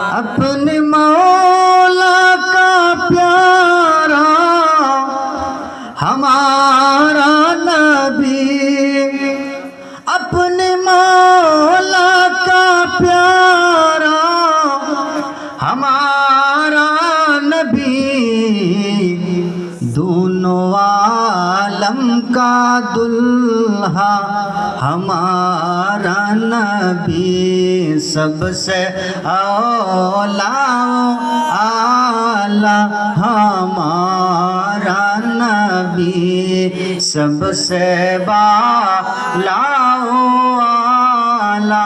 अपने मौला का प्यारा हमारा नबी अपने मौला का प्यारा हमारा नबी दोनों आलम का दुल्हा हमारा नबी सबसे औला आला हमारा नबी सबसे बालाओ आला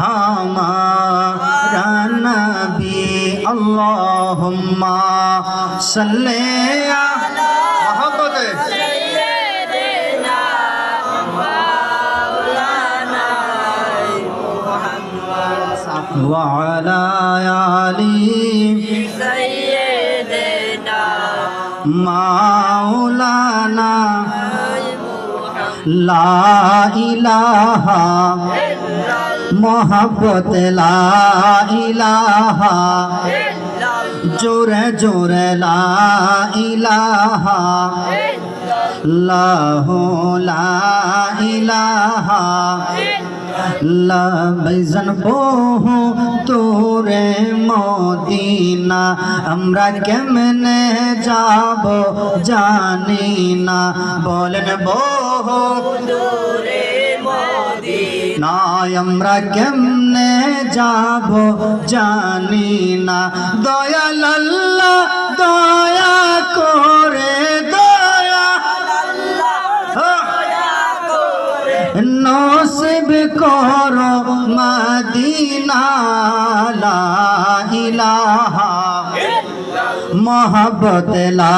हमारा नबी अल्लाहुम्मा सल्ले وعلى آله سيدنا مولانا لا إله محبت لا إله জোরে জোরে লা ইলাহা লাহো লা ইলাহা লাইজান বহু তোরে মদিনা। আমরা কেমনে যাব জানি না। বলেন বহু নাই, আমরা কেমনে যাব জানি না। দয়াল নসিব কর मदीना, ला ইলাহা मोहब्बत, ला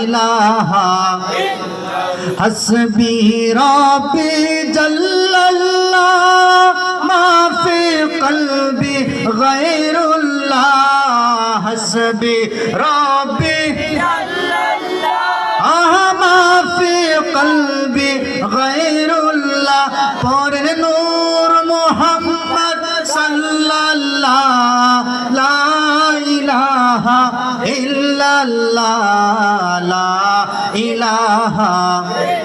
इलाहा। हसबी जल्लल्ला जल्लल्लाह, माफ़ी कल्बी गैरुल्लाह। हसबी जल्लल्ला आ माफ़ी कल्बी गैर ইল্লাল্লাহ লা ইলাহা